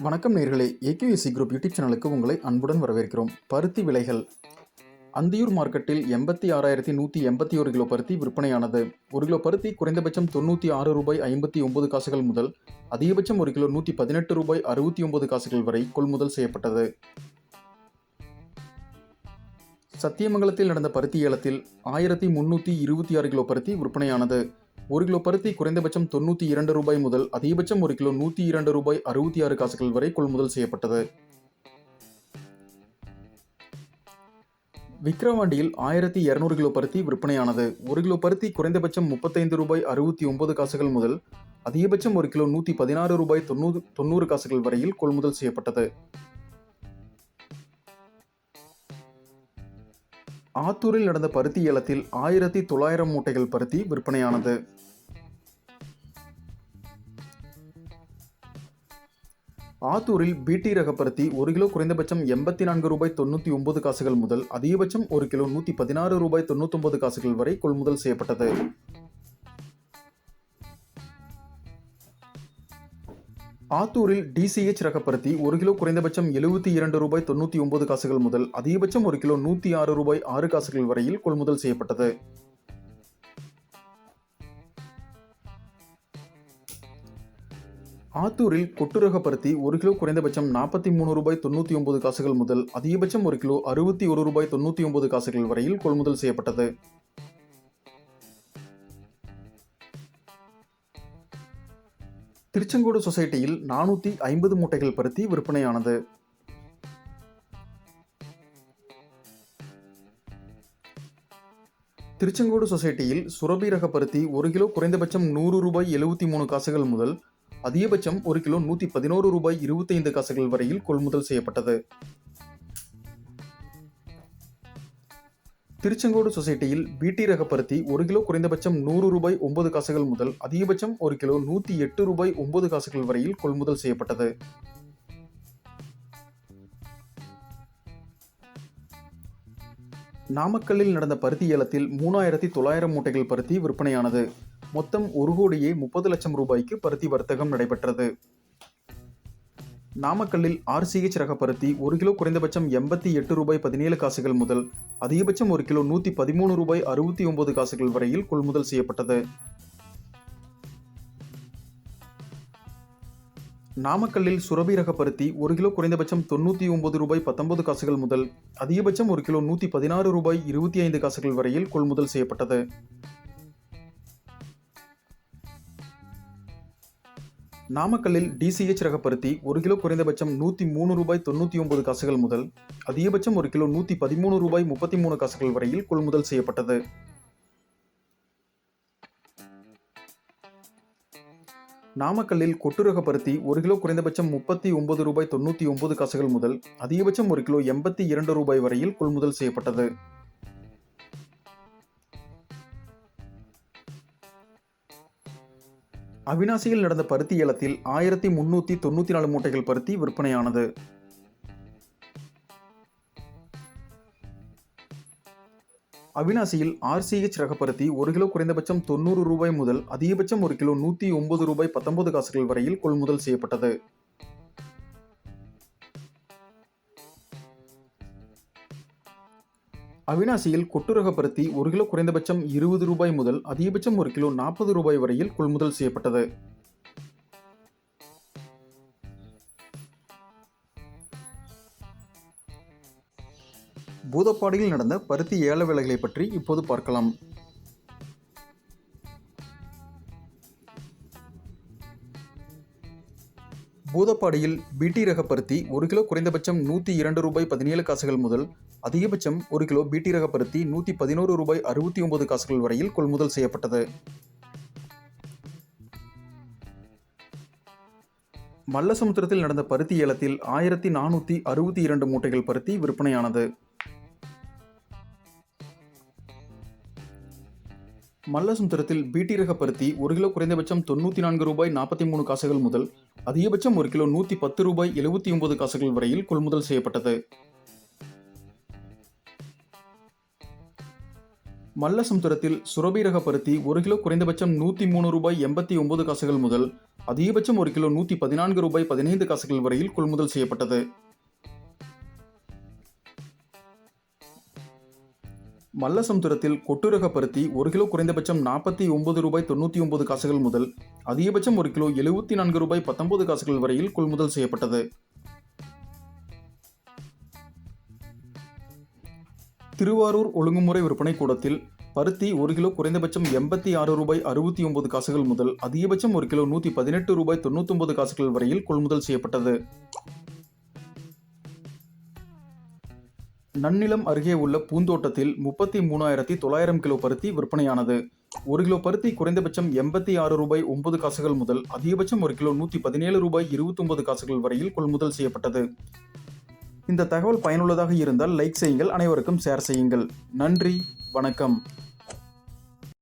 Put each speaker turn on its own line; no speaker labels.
வணக்கம் நேர்களே. AKSC group YouTube சேனலுக்கு உங்களை அன்புடன் வரவேற்கிறோம். பருத்தி விலைகள். அந்தியூர் மார்க்கெட்டில் எண்பத்தி ஆறாயிரத்தி நூற்றி எண்பத்தி ஒரு கிலோ பருத்தி விற்பனையானது. ஒரு கிலோ பருத்தி குறைந்தபட்சம் தொண்ணூற்றி ஆறு ரூபாய் ஐம்பத்தி ஒன்பது காசுகள் முதல் அதிகபட்சம் ஒரு கிலோ நூற்றி பதினெட்டு ரூபாய் அறுபத்தி ஒன்பது காசுகள் வரை கொள்முதல் செய்யப்பட்டது. சத்தியமங்கலத்தில் நடந்த பருத்தி ஏலத்தில் ஆயிரத்தி முன்னூற்றி இருபத்தி ஆறு கிலோ பருத்தி விற்பனையானது. ஒரு கிலோ பருத்தி குறைந்தபட்சம் தொண்ணூற்றி இரண்டு ரூபாய் முதல் அதிகபட்சம் ஒரு கிலோ நூற்றி இரண்டு ரூபாய் அறுபத்தி ஆறு காசுகள் வரை கொள்முதல் செய்யப்பட்டது. விக்ரவாண்டியில் ஆயிரத்தி இரநூறு கிலோ பருத்தி விற்பனையானது. ஒரு கிலோ பருத்தி குறைந்தபட்சம் முப்பத்தைந்து ரூபாய் அறுபத்தி ஒன்பது காசுகள் முதல் அதிகபட்சம் ஒரு கிலோ நூற்றி பதினாறு ரூபாய் தொண்ணூறு தொண்ணூறு காசுகள் வரையில் கொள்முதல் செய்யப்பட்டது. ஆத்தூரில் நடந்த பருத்தி ஏலத்தில் ஆயிரத்தி தொள்ளாயிரம் மூட்டைகள் பருத்தி விற்பனையானது. ஆத்தூரில் பிடி ரக பருத்தி ஒரு கிலோ குறைந்தபட்சம் எண்பத்தி நான்கு ரூபாய் தொண்ணூற்றி ஒன்பது காசுகள் முதல் அதிகபட்சம் ஒரு கிலோ நூற்றி பதினாறு ரூபாய் தொண்ணூத்தொன்பது காசுகள் வரை கொள்முதல் செய்யப்பட்டது. ஆத்தூரில் டிசிஎச் ரகப்பருத்தி ஒரு கிலோ குறைந்தபட்சம் எழுபத்தி இரண்டு ரூபாய் தொண்ணூற்றி ஒன்பது காசுகள் முதல் அதிகபட்சம் ஒரு கிலோ நூற்றி ஆறு ரூபாய் ஆறு காசுகள் வரையில் கொள்முதல் செய்யப்பட்டது. ஆத்தூரில் கொட்டுரக பருத்தி ஒரு கிலோ குறைந்தபட்சம் நாற்பத்தி மூணு ரூபாய் தொண்ணூற்றி ஒன்பது காசுகள் முதல் அதிகபட்சம் ஒரு கிலோ அறுபத்தி ஒரு ரூபாய் தொண்ணூற்றி ஒன்பது காசுகள் வரையில் கொள்முதல் செய்யப்பட்டது. திருச்செங்கோடு சொசைட்டியில் நானூற்றி ஐம்பது மூட்டைகள் பருத்தி விற்பனையானது. திருச்செங்கோடு சொசைட்டியில் சுரபி ரக பருத்தி ஒரு கிலோ குறைந்தபட்சம் நூறு ரூபாய் எழுபத்தி மூணு காசுகள் முதல் அதிகபட்சம் ஒரு கிலோ நூற்றி பதினோரு ரூபாய் இருபத்தைந்து காசுகள் வரையில் கொள்முதல் செய்யப்பட்டது. திருச்செங்கோடு சொசைட்டியில் பிடி ரக பருத்தி ஒரு கிலோ குறைந்தபட்சம் நூறு ரூபாய் ஒன்பது காசுகள் முதல் அதிகபட்சம் ஒரு கிலோ நூற்றி எட்டு ரூபாய் ஒன்பது காசுகள் வரையில் கொள்முதல் செய்யப்பட்டது. நாமக்கல்லில் நடந்த பருத்தி ஏலத்தில் மூணாயிரத்தி தொள்ளாயிரம் மூட்டைகள் பருத்தி விற்பனையானது. மொத்தம் ஒரு கோடியே முப்பது லட்சம் ரூபாய்க்கு பருத்தி வர்த்தகம் நடைபெற்றது. நாமக்கல்லில் ஆர்சிஹெச் ரகப்பருத்தி ஒரு கிலோ குறைந்தபட்சம் எண்பத்தி எட்டு ரூபாய் பதினேழு காசுகள் முதல் அதிகபட்சம் ஒரு கிலோ நூற்றி பதிமூணு ரூபாய் அறுபத்தி ஒன்பது காசுகள் வரையில் கொள்முதல் செய்யப்பட்டது. நாமக்கல்லில் சுரபி ரக பருத்தி ஒரு கிலோ குறைந்தபட்சம் தொண்ணூற்றி ஒன்பது ரூபாய் பத்தொன்பது காசுகள் முதல் அதிகபட்சம் ஒரு கிலோ நூற்றி பதினாறு ரூபாய் இருபத்தி ஐந்து காசுகள் வரையில் கொள்முதல் செய்யப்பட்டது. நாமக்கல்லில் டிசிஹெச் ரக பருத்தி ஒரு கிலோ குறைந்தபட்சம் நூற்றி மூணு ரூபாய் தொண்ணூற்றி ஒன்பது காசுகள் முதல் அதிகபட்சம் ஒரு கிலோ நூற்றி பதிமூணு ரூபாய் முப்பத்தி மூணு காசுகள் வரையில் கொள்முதல் செய்யப்பட்டது. நாமக்கல்லில் கொட்டுரக பருத்தி ஒரு கிலோ குறைந்தபட்சம் முப்பத்தி ஒன்பது ரூபாய் தொண்ணூற்றி ஒன்பது காசுகள் முதல் அதிகபட்சம் ஒரு கிலோ எண்பத்தி இரண்டு ரூபாய் வரையில் கொள்முதல் செய்யப்பட்டது. அவினாசியில் நடந்த பருத்தி ஏலத்தில் ஆயிரத்தி முன்னூற்றி தொண்ணூற்றி நாலு மூட்டைகள் பருத்தி விற்பனையானது. அவினாசியில் ஆர்சிஹெச் ரக பருத்தி ஒரு கிலோ குறைந்தபட்சம் தொண்ணூறு ரூபாய் முதல் அதிகபட்சம் ஒரு கிலோ நூற்றி ஒன்பது ரூபாய் பத்தொன்பது காசுகள் வரையில் கொள்முதல் செய்யப்பட்டது. அவினாசியில் கொட்டுரக பருத்தி ஒரு கிலோ குறைந்தபட்சம் இருபது ரூபாய் முதல் அதிகபட்சம் ஒரு கிலோ நாற்பது ரூபாய் வரையில் கொள்முதல் செய்யப்பட்டது. பூதப்பாடியில் நடந்த பருத்தி ஏல விலைகளை பற்றி இப்போது பார்க்கலாம். பூதப்பாடியில் பிடி ரக பருத்தி ஒரு கிலோ குறைந்தபட்சம் நூற்றி இரண்டு ரூபாய் பதினேழு காசுகள் முதல் அதிகபட்சம் ஒரு கிலோ பிடி ரக பருத்தி நூற்றி பதினோரு ரூபாய் அறுபத்தி ஒன்பது காசுகள் வரையில் கொள்முதல் செய்யப்பட்டது. மல்லசமுத்திரத்தில் நடந்த பருத்தி ஏலத்தில் ஆயிரத்தி நானூற்றி அறுபத்தி இரண்டு மூட்டைகள் பருத்தி விற்பனையானது. மல்லசமுத்திரத்தில் பீட்டி ரக பருத்தி ஒரு கிலோ குறைந்தபட்சம் தொண்ணூற்றி நான்கு ரூபாய் நாற்பத்தி மூணு காசுகள் முதல் அதிகபட்சம் ஒரு கிலோ நூற்றி பத்து ரூபாய் எழுபத்தி ஒன்பது காசுகள் வரையில் கொள்முதல் செய்யப்பட்டது. மல்லசமுத்திரத்தில் சுரபி ரக பருத்தி ஒரு கிலோ குறைந்தபட்சம் நூற்றி மூணு ரூபாய் எண்பத்தி ஒன்பது காசுகள் முதல் அதிகபட்சம் ஒரு கிலோ நூற்றி பதினான்கு ரூபாய் பதினைந்து காசுகள் வரையில் கொள்முதல் செய்யப்பட்டது. மல்லசமுத்திரத்தில் கொட்டுரக பருத்தி ஒரு கிலோ குறைந்தபட்சம் நாற்பத்தி ஒன்பது ரூபாய் தொண்ணூற்றி ஒன்பது காசுகள் முதல் அதிகபட்சம் ஒரு கிலோ எழுபத்தி நான்கு ரூபாய் பத்தொன்பது காசுகள் வரையில் கொள்முதல் செய்யப்பட்டது. திருவாரூர் ஒழுங்குமுறை விற்பனை கூடத்தில் பருத்தி ஒரு கிலோ குறைந்தபட்சம் எண்பத்தி ஆறு ரூபாய் அறுபத்தி ஒன்பது காசுகள் முதல் அதிகபட்சம் ஒரு கிலோ நூற்றி பதினெட்டு ரூபாய் தொண்ணூத்தொன்பது காசுகள் வரையில் கொள்முதல் செய்யப்பட்டது. நன்னிலம் அருகே உள்ள பூந்தோட்டத்தில் முப்பத்தி மூணாயிரத்தி தொள்ளாயிரம் கிலோ பருத்தி விற்பனையானது. ஒரு கிலோ பருத்தி குறைந்தபட்சம் எண்பத்தி ஆறு ரூபாய் ஒன்பது காசுகள் முதல் அதிகபட்சம் ஒரு கிலோ நூற்றி பதினேழு ரூபாய் இருபத்தொன்பது காசுகள் வரையில் கொள்முதல் செய்யப்பட்டது. இந்த தகவல் பயனுள்ளதாக இருந்தால் லைக் செய்யுங்கள் அனைவருக்கும் ஷேர் செய்யுங்கள். நன்றி வணக்கம்.